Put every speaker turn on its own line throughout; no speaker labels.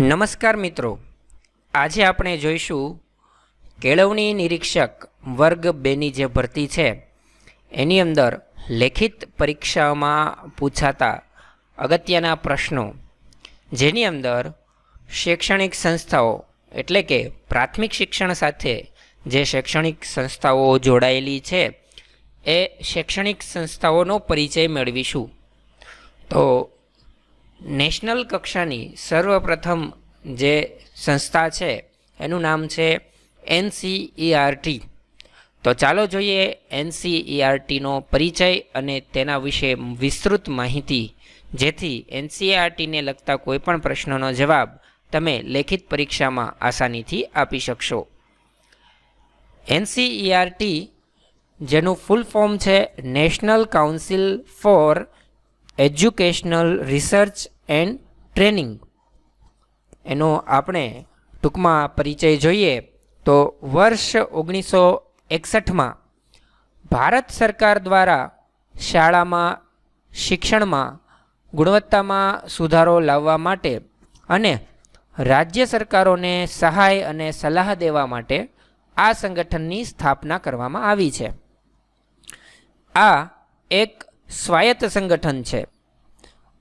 નમસ્કાર મિત્રો. આજે આપણે જોઈશું કેળવણી નિરીક્ષક વર્ગ બેની જે ભરતી છે, એની અંદર લેખિત પરીક્ષામાં પૂછાતા અગત્યના પ્રશ્નો, જેની અંદર શૈક્ષણિક સંસ્થાઓ એટલે કે પ્રાથમિક શિક્ષણ સાથે જે શૈક્ષણિક સંસ્થાઓ જોડાયેલી છે, એ શૈક્ષણિક સંસ્થાઓનો પરિચય મેળવીશું. તો નેશનલ કક્ષાની સર્વપ્રથમ જે સંસ્થા છે, એનું નામ છે એનસીઈઆરટી તો ચાલો જોઈએ એનસીઈઆરટીનો પરિચય અને તેના વિશે વિસ્તૃત માહિતી. જેથી એનસીઈઆરટીને લગતા કોઈપણ પ્રશ્નનો જવાબ તમે લેખિત પરીક્ષામાં આસાનીથી આપી શકશો. એનસીઈઆરટી જેનું ફૂલ ફોર્મ છે national council for educational research and training. એનો આપણે ટૂંકમાં પરિચય જોઈએ તો વર્ષ ઓગણીસો એકસઠમાં ભારત સરકાર દ્વારા શાળામાં શિક્ષણમાં ગુણવત્તામાં સુધારો લાવવા માટે અને રાજ્ય સરકારોને સહાય અને સલાહ દેવા માટે આ સંગઠનની સ્થાપના કરવામાં આવી છે. આ એક સ્વાયત્ત સંગઠન છે.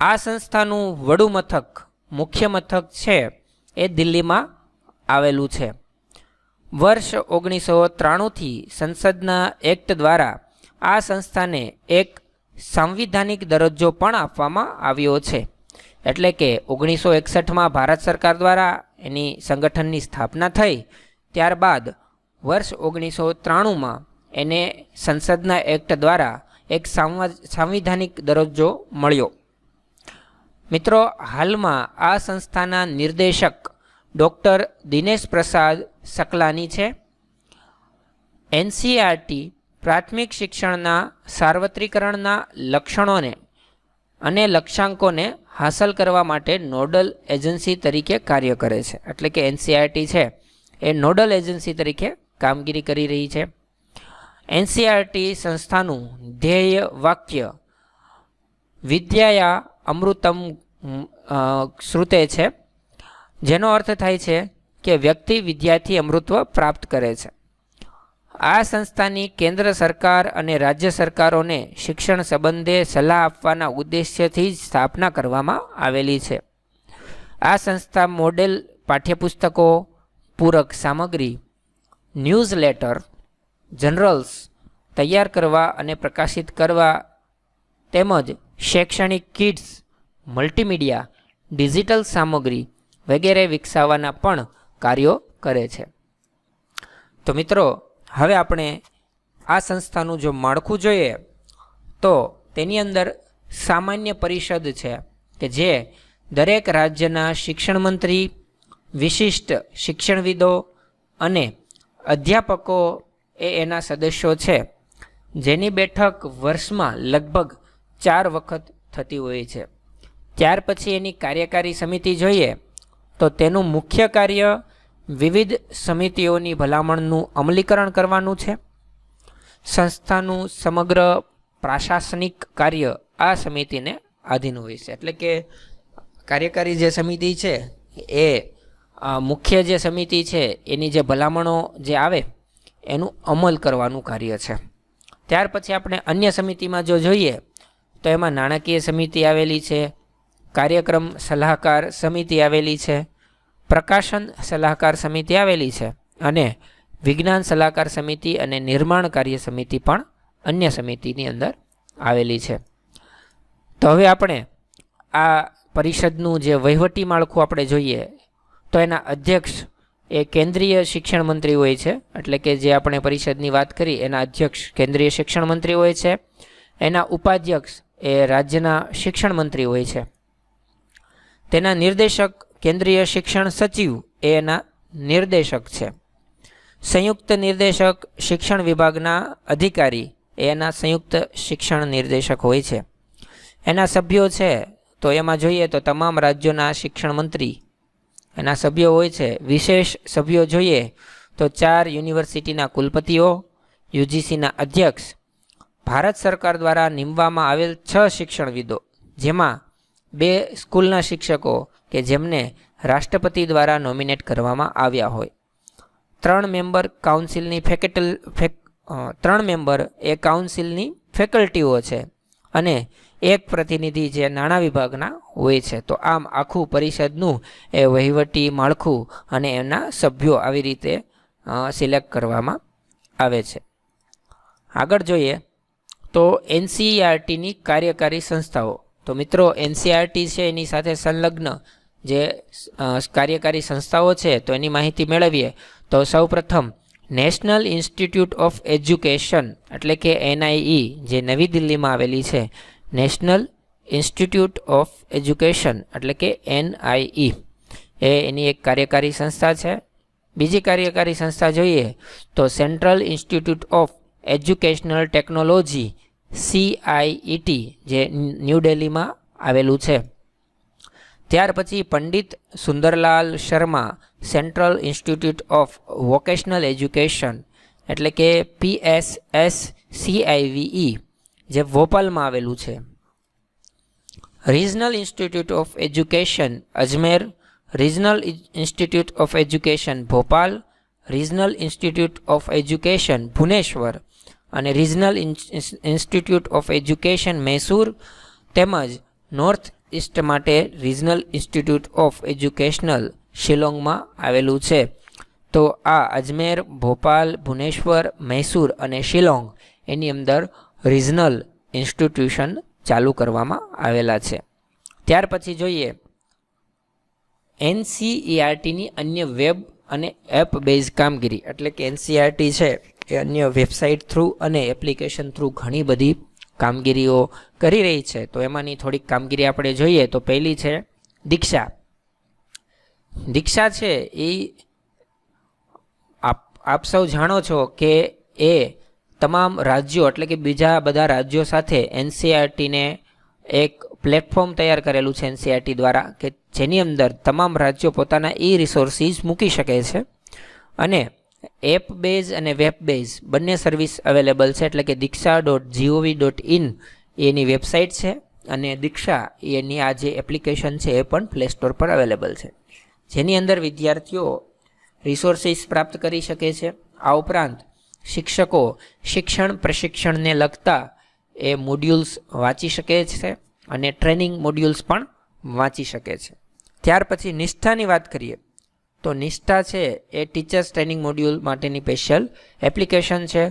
આ સંસ્થાનું વડુ મથક, મુખ્ય મથક છે, એ દિલ્હીમાં આવેલું છે. વર્ષ ઓગણીસો ત્રાણુંથી સંસદના એક્ટ દ્વારા આ સંસ્થાને એક સાંવિધાનિક દરજ્જો પણ આપવામાં આવ્યો છે. એટલે કે ઓગણીસો એકસઠમાં ભારત સરકાર દ્વારા એની સંગઠનની સ્થાપના થઈ, ત્યારબાદ વર્ષ ઓગણીસો ત્રાણુંમાં એને સંસદના એક્ટ દ્વારા એક સાંવિધાનિક દરજ્જો મળ્યો. મિત્રો, હાલમાં આ સંસ્થાના નિર્દેશક ડૉક્ટર દિનેશ પ્રસાદ સકલાની છે. એનસીઆરટી પ્રાથમિક શિક્ષણના સાર્વત્રિકરણના લક્ષણોને અને લક્ષ્યાંકોને હાંસલ કરવા માટે નોડલ એજન્સી તરીકે કાર્ય કરે છે. એટલે કે એનસીઆરટી છે, એ નોડલ એજન્સી તરીકે કામગીરી કરી રહી છે. એનસીઆરટી સંસ્થાનું ધ્યેય વાક્ય વિદ્યાયા અમૃતમ શ્રુતે છે, જેનો અર્થ થાય છે કે વ્યક્તિ વિદ્યાથી અમૃત્વ પ્રાપ્ત કરે છે. આ સંસ્થાની કેન્દ્ર સરકાર અને રાજ્ય સરકારોને શિક્ષણ સંબંધે સલાહ આપવાના ઉદ્દેશ્યથી જ સ્થાપના કરવામાં આવેલી છે. આ સંસ્થા મોડેલ, પાઠ્યપુસ્તકો, પૂરક સામગ્રી ન્યૂઝ લેટર જનરલ્સ, તૈયાર કરવા અને પ્રકાશિત કરવા તેમજ શૈક્ષણિક કિટ્સ, મલ્ટીમીડિયા, ડિજિટલ સામગ્રી વગેરે વિકસાવવાના પણ કાર્યો કરે છે. તો મિત્રો, હવે આપણે આ સંસ્થાનું જો માળખું જોઈએ, તો તેની અંદર સામાન્ય પરિષદ છે કે જે દરેક રાજ્યના શિક્ષણ મંત્રી, વિશિષ્ટ શિક્ષણવિદો અને અધ્યાપકો એ એના સદસ્યો છે. જેની બેઠક વર્ષમાં લગભગ ચાર વખત થતી હોય છે. ત્યાર પછી એની કાર્યકારી સમિતિ જોઈએ તો તેનું મુખ્ય કાર્ય વિવિધ સમિતિઓની ભલામણનું અમલીકરણ કરવાનું છે. સંસ્થાનું સમગ્ર પ્રાશાસનિક કાર્ય આ સમિતિને આધીન હોય છે. એટલે કે કાર્યકારી જે સમિતિ છે એ મુખ્ય જે સમિતિ છે એની જે ભલામણો જે આવે એનું અમલ કરવાનું કાર્ય છે. ત્યાર પછી આપણે અન્ય સમિતિમાં જો જોઈએ તો એમાં નાણાકીય સમિતિ આવેલી છે, કાર્યક્રમ સલાહકાર સમિતિ આવેલી છે, પ્રકાશન સલાહકાર સમિતિ આવેલી છે અને વિજ્ઞાન સલાહકાર સમિતિ અને નિર્માણ કાર્ય સમિતિ પણ અન્ય સમિતિની અંદર આવેલી છે. તો હવે આપણે આ પરિષદનું જે વહીવટી માળખું આપણે જોઈએ, તો એના અધ્યક્ષ એ કેન્દ્રીય શિક્ષણ મંત્રી હોય છે, એટલે કે જે આપણે પરિષદની વાત કરી એના અધ્યક્ષ કેન્દ્રીય શિક્ષણ મંત્રી હોય છે, એના ઉપાધ્યક્ષ એ રાજ્યના શિક્ષણ મંત્રી હોય છે. તેના નિર્દેશક, કેન્દ્રીય શિક્ષણ સચિવ એ એના નિર્દેશક છે. સંયુક્ત નિર્દેશક, શિક્ષણ વિભાગના અધિકારી એ એના સંયુક્ત શિક્ષણ નિર્દેશક હોય છે. એના સભ્યો છે, તો એમાં જોઈએ તો તમામ રાજ્યોના શિક્ષણ મંત્રી એના સભ્યો હોય છે. વિશેષ સભ્યો જોઈએ તો ચાર યુનિવર્સિટીના કુલપતિઓ, યુજીસીના અધ્યક્ષ ભારત સરકાર દ્વારા નીમવામાં આવેલ છ શિક્ષણવિદો, જેમાં બે સ્કૂલના શિક્ષકો કે જેમને રાષ્ટ્રપતિ દ્વારા નોમિનેટ કરવામાં આવ્યા હોય. ત્રણ મેમ્બર કાઉન્સિલની ફેકેટલ, ફેક ત્રણ મેમ્બર એ કાઉન્સિલની ફેકલ્ટીઓ છે અને એક પ્રતિનિધિ જે નાણાં વિભાગના હોય છે. તો આમ આખું પરિષદનું એ વહીવટી માળખું અને એના સભ્યો આવી રીતે સિલેક્ટ કરવામાં આવે છે. આગળ જોઈએ તો એનસીઆરટીની કાર્યકારી સંસ્થાઓ. તો મિત્રો એનસીઆરટી છે, એની સાથે સંલગ્ન જે કાર્યકારી સંસ્થાઓ છે, તો એની માહિતી મેળવીએ. તો સૌપ્રથમ નેશનલ ઇન્સ્ટિટ્યૂટ ઓફ એજ્યુકેશન એટલે કે એનઆઈઈ જે નવી દિલ્હીમાં આવેલી છે. નેશનલ ઇન્સ્ટિટ્યૂટ ઓફ એજ્યુકેશન એટલે કે એનઆઈઈ એ એની એક કાર્યકારી સંસ્થા છે. બીજી કાર્યકારી સંસ્થા જોઈએ, તો central institute of educational technology CIET જે ન્યૂ દિલ્હીમાં આવેલું છે. ત્યાર પછી Pandit Sundarlal Sharma central institute of vocational education એટલે કે પીએસએસ સીઆઈવીઈ જે ભોપાલમાં આવેલું છે. Regional institute of education Ajmer. Regional institute of education Bhopal. Regional institute of education Bhubaneswar. અને regional institute of education Mysore તેમજ નોર્થ ઇસ્ટ માટે regional institute of educational શિલોંગમાં આવેલું છે. તો આ અજમેર, ભોપાલ, ભુવનેશ્વર, મૈસૂર અને શિલોંગ એની અંદર રિજનલ ઇન્સ્ટિટ્યુશન ચાલુ કરવામાં આવેલા છે. ત્યાર પછી જોઈએ. એનસીઈઆરટીની અન્ય વેબ અને એપ બેઝ કામગીરી એટલે કે એનસીઆરટી છે. એ અન્ય વેબસાઇટ થ્રુ અને એપ્લિકેશન થ્રુ ઘણી બધી કામગીરીઓ કરી રહી છે. તો એમાંની થોડીક કામગીરી આપણે જોઈએ તો પહેલી છે દીક્ષા. દીક્ષા છે એ આપ આપ સૌ જાણો છો કે એ તમામ રાજ્યો એટલે કે બીજા બધા રાજ્યો સાથે એનસીઆરટીને એક પ્લેટફોર્મ તૈયાર કરેલું છે એનસીઆરટી દ્વારા કે જેની અંદર તમામ રાજ્યો પોતાના ઈ રિસોર્સિસ મૂકી શકે છે. અને એપ બેઝ અને વેબ બેઝ બંને સર્વિસ અવેલેબલ છે એટલે કે Diksha dot gov dot in any website છે અને દીક્ષા એની આ જે એપ્લિકેશન છે એ પણ પ્લે સ્ટોર પર અવેલેબલ છે. જેની અંદર વિદ્યાર્થીઓ રિસોર્સિસ પ્રાપ્ત કરી શકે છે. આ ઉપરાંત શિક્ષકો શિક્ષણ પ્રશિક્ષણને લગતા એ મોડ્યુલ્સ વાંચી શકે છે અને ટ્રેનિંગ મોડ્યુલ્સ પણ વાંચી શકે છે. ત્યાર પછી નિષ્ઠાની વાત કરીએ. તો નિષ્ઠા છે એ ટીચર્સ ટ્રેનિંગ મોડ્યુલ માટેની સ્પેશિયલ એપ્લિકેશન છે.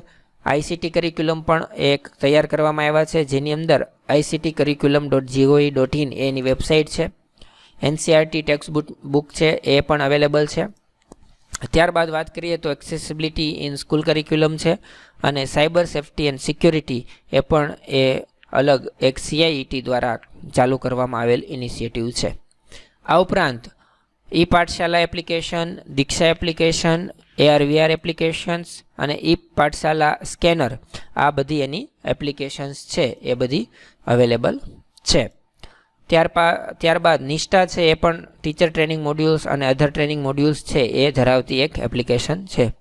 આઈસીટી કરિક્યુલમ પણ એક તૈયાર કરવામાં આવ્યા છે, જેની અંદર ICT curriculum dot GOI dot in any website છે. એનસીઆરટી ટેક્સ્ટ બુક છે, એ પણ અવેલેબલ છે. ત્યારબાદ વાત કરીએ તો એક્સેસિબિલિટી ઇન સ્કૂલ કરિક્યુલમ છે અને સાયબર સેફ્ટી એન્ડ સિક્યોરિટી એ પણ એ અલગ એક સીઆઈઈટી દ્વારા ચાલુ કરવામાં આવેલ ઇનિશિયેટિવ છે. આ ઉપરાંત e Pathshala application, Diksha application AR VR applications અને ઈ પાઠશાલા સ્કેનર. આ બધી એની એપ્લિકેશન્સ છે, એ બધી અવેલેબલ છે. ત્યારપા ત્યારબાદ નિષ્ઠા છે, એ પણ ટીચર ટ્રેનિંગ મોડ્યુલ્સ અને અધર ટ્રેનિંગ મોડ્યુલ્સ છે, એ ધરાવતી એક એપ્લિકેશન છે.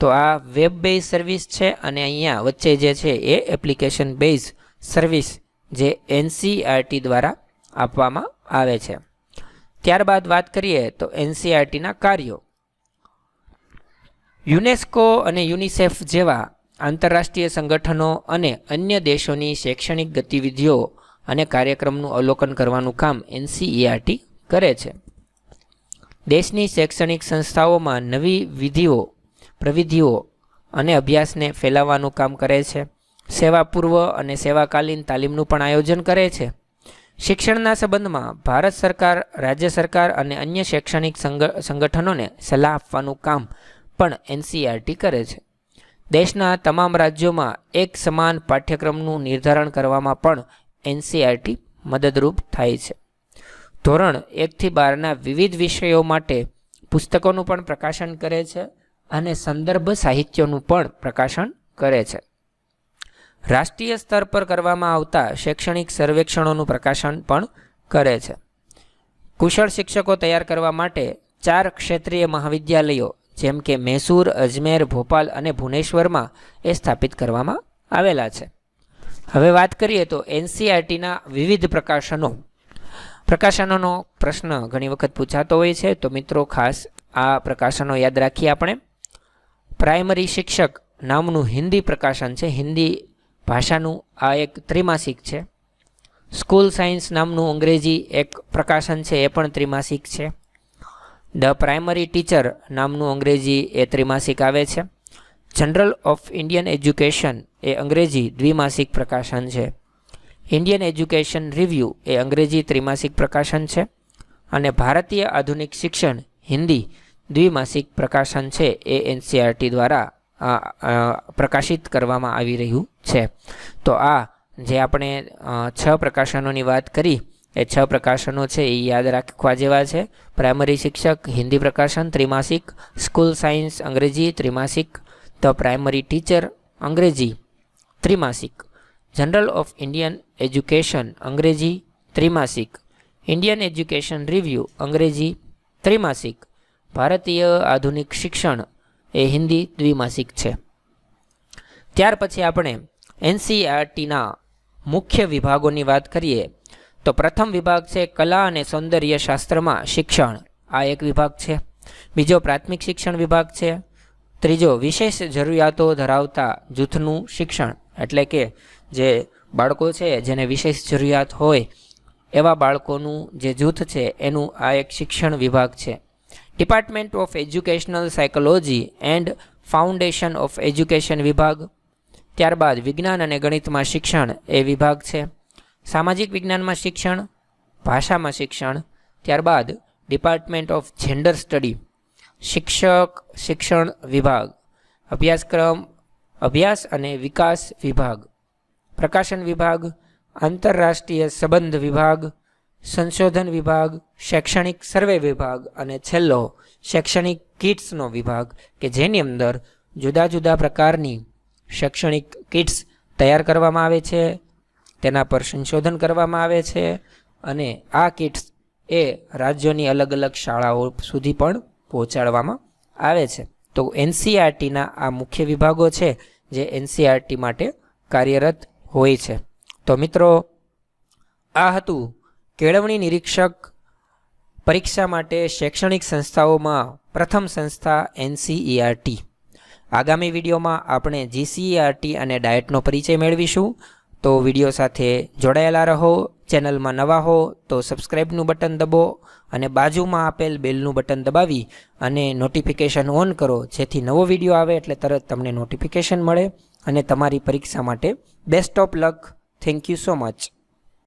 તો આ વેબ બેઝ સર્વિસ છે અને અહીંયા વચ્ચે જે છે, એ એપ્લિકેશન બેઝ સર્વિસ જે એનસીઆરટી દ્વારા આપવામાં આવે છે. ત્યારબાદ વાત કરીએ તો એનસીઆરટીના કાર્યો. યુનેસ્કો અને યુનિસેફ જેવા આંતરરાષ્ટ્રીય સંગઠનો અને અન્ય દેશોની શૈક્ષણિક ગતિવિધિઓ અને કાર્યક્રમનું અવલોકન કરવાનું કામ એનસીઈઆરટી કરે છે. દેશની શૈક્ષણિક સંસ્થાઓમાં નવી વિધિઓ, પ્રવિધિઓ અને અભ્યાસને ફેલાવવાનું કામ કરે છે. સેવા પૂર્વ અને સેવાકાલીન તાલીમનું પણ આયોજન કરે છે. શિક્ષણના સંબંધમાં ભારત સરકાર, રાજ્ય સરકાર અને અન્ય શૈક્ષણિક સંગ- સંગઠનોને સલાહ આપવાનું કામ પણ એનસીઆરટી કરે છે. દેશના તમામ રાજ્યોમાં એક સમાન પાઠ્યક્રમનું નિર્ધારણ કરવામાં પણ એનસીઆરટી મદદરૂપ થાય છે. ધોરણ એકથી બારના વિવિધ વિષયો માટે પુસ્તકોનું પણ પ્રકાશન કરે છે અને સંદર્ભ સાહિત્યનું પણ પ્રકાશન કરે છે. રાષ્ટ્રીય સ્તર પર કરવામાં આવતા શૈક્ષણિક સર્વેક્ષણોનું પ્રકાશન પણ કરે છે. કુશળ શિક્ષકો તૈયાર કરવા માટે ચાર ક્ષેત્રીય મહાવિદ્યાલયો, જેમ કે મૈસૂર, અજમેર, ભોપાલ અને ભુવનેશ્વરમાં એ સ્થાપિત કરવામાં આવેલા છે. હવે વાત કરીએ તો એનસીઆરટીના વિવિધ પ્રકાશનો. પ્રકાશનોનો પ્રશ્ન ઘણી વખત પૂછાતો હોય છે, તો મિત્રો ખાસ આ પ્રકાશનો યાદ રાખીએ આપણે. પ્રાઇમરી શિક્ષક નામનું હિન્દી પ્રકાશન છે, હિન્દી ભાષાનું આ એક ત્રિમાસિક છે. સ્કૂલ સાયન્સ નામનું અંગ્રેજી એક પ્રકાશન છે, એ પણ ત્રિમાસિક છે. ધ પ્રાઇમરી ટીચર નામનું અંગ્રેજી એ ત્રિમાસિક આવે છે. જનરલ ઓફ ઇન્ડિયન એજ્યુકેશન એ અંગ્રેજી દ્વિમાસિક પ્રકાશન છે. ઇન્ડિયન એજ્યુકેશન રિવ્યૂ એ અંગ્રેજી ત્રિમાસિક પ્રકાશન છે. અને ભારતીય આધુનિક શિક્ષણ હિન્દી દ્વિમાસિક પ્રકાશન છે, એ એનસીઆરટી દ્વારા પ્રકાશિત કરવામાં આવી રહ્યું છે. તો આ જે આપણે છ પ્રકાશનોની વાત કરી, એ છ પ્રકાશનો છે એ યાદ રાખવા જેવા છે. પ્રાઇમરી શિક્ષક, હિન્દી પ્રકાશન, ત્રિમાસિક, સ્કૂલ સાયન્સ, અંગ્રેજી, ત્રિમાસિક ધ પ્રાઇમરી ટીચર, અંગ્રેજી, ત્રિમાસિક. જનરલ ઓફ ઇન્ડિયન એજ્યુકેશન, અંગ્રેજી, ત્રિમાસિક. ઇન્ડિયન એજ્યુકેશન રિવ્યૂ, અંગ્રેજી, ત્રિમાસિક. ભારતીય આધુનિક શિક્ષણ એ હિન્દી દ્વિમાસિક છે. ત્યાર પછી આપણે એનસીઆરટીના મુખ્ય વિભાગોની વાત કરીએ, તો પ્રથમ વિભાગ છે કલા અને સૌંદર્ય શાસ્ત્રમાં શિક્ષણ. આ એક વિભાગ છે. બીજો પ્રાથમિક શિક્ષણ વિભાગ છે. ત્રીજો વિશેષ જરૂરિયાતો ધરાવતા જૂથનું શિક્ષણ. એટલે કે જે બાળકો છે, જેને વિશેષ જરૂરિયાત હોય, એવા બાળકોનું જે જૂથ છે, એનું આ એક શિક્ષણ વિભાગ છે. Department of educational psychology and foundation of education વિભાગ. ત્યારબાદ વિજ્ઞાન અને ગણિતમાં શિક્ષણ એ વિભાગ છે. સામાજિક વિજ્ઞાનમાં શિક્ષણ, ભાષામાં શિક્ષણ, ત્યારબાદ ડિપાર્ટમેન્ટ ઓફ જેન્ડર સ્ટડી શિક્ષક શિક્ષણ વિભાગ, અભ્યાસક્રમ, અભ્યાસ અને વિકાસ વિભાગ, પ્રકાશન વિભાગ, આંતરરાષ્ટ્રીય સંબંધ વિભાગ સંશોધન વિભાગ, શૈક્ષણિક સર્વે વિભાગ અને છેલ્લો શૈક્ષણિક કિટ્સનો વિભાગ કે જેની અંદર જુદા જુદા પ્રકારની શૈક્ષણિક કિટ્સ તૈયાર કરવામાં આવે છે, તેના પર સંશોધન કરવામાં આવે છે અને આ કિટ્સ એ રાજ્યોની અલગ અલગ શાળાઓ સુધી પણ પહોંચાડવામાં આવે છે. તો એનસીઆરટીના આ મુખ્ય વિભાગો છે જે એનસીઆરટી માટે કાર્યરત હોય છે. તો મિત્રો, આ હતું કેળવણી નિરીક્ષક પરીક્ષા માટે શૈક્ષણિક સંસ્થાઓમાં પ્રથમ સંસ્થા એનસીઈઆરટી. આગામી વિડીયોમાં આપણે જીસીઈઆરટી અને ડાયટનો પરિચય મેળવીશું. તો વીડિયો સાથે જોડાયેલા રહો, ચેનલમાં નવા હો, તો સબસ્ક્રાઈબનું બટન દબો અને બાજુમાં આપેલ બેલનું બટન દબાવી અને નોટિફિકેશન ઓન કરો, જેથી નવો વીડિયો આવે એટલે તરત તમને નોટિફિકેશન મળે અને તમારી પરીક્ષા માટે best of luck. Thank you so much.